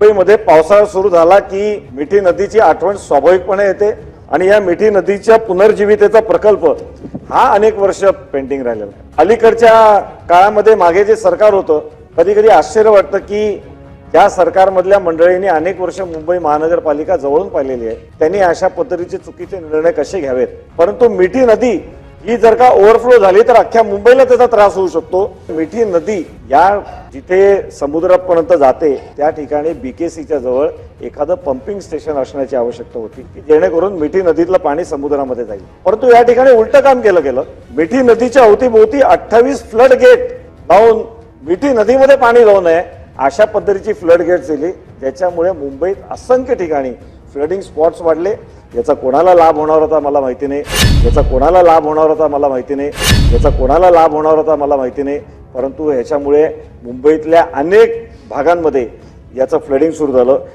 मुंबईमध्ये पावसाळा सुरू झाला की मिठी नदीची आठवण स्वाभाविकपणे येते आणि या मिठी नदीच्या पुनर्जीवितेचा प्रकल्प हा अनेक वर्ष पेंटिंग राहिलेला आहे. अलीकडच्या काळामध्ये मागे जे सरकार होतं कधी कधी आश्चर्य वाटतं की त्या सरकारमधल्या मंडळींनी अनेक वर्ष मुंबई महानगरपालिका जवळून पाहिलेली आहे. त्यांनी अशा पद्धतीचे चुकीचे निर्णय कसे घ्यावेत? परंतु मिठी नदी ही जर का ओव्हरफ्लो झाली तर अख्ख्या मुंबईला त्याचा त्रास होऊ शकतो. मिठी नदी या जिथे समुद्रापर्यंत जाते त्या ठिकाणी बीकेसीच्या जवळ एखादं पंपिंग स्टेशन असण्याची आवश्यकता होती की जेणेकरून मिठी नदीतलं पाणी समुद्रामध्ये जाईल. परंतु या ठिकाणी उलट काम केलं गेलं. मिठी नदीच्या अवतीभोवती अठ्ठावीस फ्लड गेट लावून मिठी नदीमध्ये पाणी जाऊ नये अशा पद्धतीची फ्लड गेट दिली ज्याच्यामुळे मुंबईत असंख्य ठिकाणी फ्लडिंग स्पॉट्स वाढले. याचा कोणाला लाभ होणार होता मला माहिती नाही. याचा कोणाला लाभ होणार होता मला माहिती नाही. याचा कोणाला लाभ होणार होता मला माहिती नाही. परंतु ह्याच्यामुळे मुंबईतल्या अनेक भागांमध्ये याचं फ्लडिंग सुरू झालं.